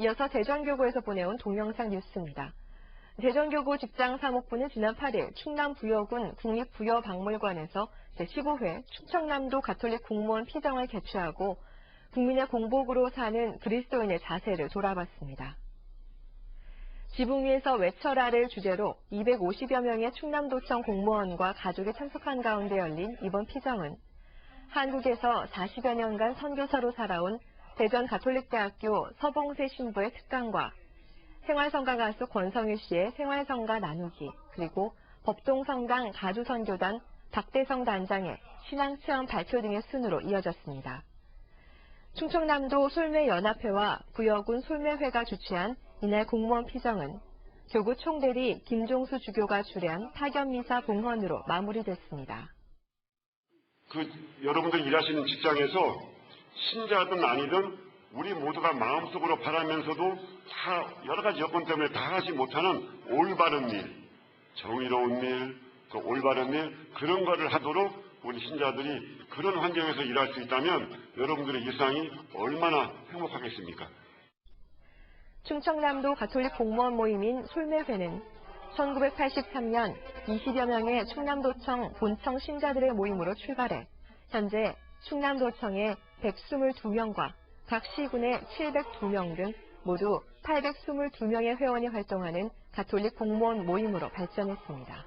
이어서 대전교구에서 보내온 동영상 뉴스입니다. 대전교구 직장 사목부는 지난 8일 충남 부여군 국립부여박물관에서 제15회 충청남도 가톨릭 공무원 피정을 개최하고 국민의 공복으로 사는 그리스도인의 자세를 돌아봤습니다. 지붕 위에서 외쳐라를 주제로 250여 명의 충남도청 공무원과 가족이 참석한 가운데 열린 이번 피정은 한국에서 40여 년간 선교사로 살아온 대전 가톨릭대학교 서봉세 신부의 특강과 생활성가 가수 권성일 씨의 생활성가 나누기 그리고 법동성당 가주선교단 박대성 단장의 신앙체험 발표 등의 순으로 이어졌습니다. 충청남도 솔매연합회와 부여군 솔매회가 주최한 이날 공무원 피정은 교구 총대리 김종수 주교가 주례한 파견미사 봉헌으로 마무리됐습니다. 그 여러분들 일하시는 직장에서 신자든 아니든 우리 모두가 마음속으로 바라면서도 다 여러 가지 여건 때문에 다 하지 못하는 올바른 일, 정의로운 일, 그 올바른 일 그런 거를 하도록 우리 신자들이 그런 환경에서 일할 수 있다면 여러분들의 일상이 얼마나 행복하겠습니까? 충청남도 가톨릭 공무원 모임인 솔매회는 1983년 20여 명의 충남도청 본청 신자들의 모임으로 출발해 현재 충남도청에 122명과 각 시군에 702명 등 모두 822명의 회원이 활동하는 가톨릭 공무원 모임으로 발전했습니다.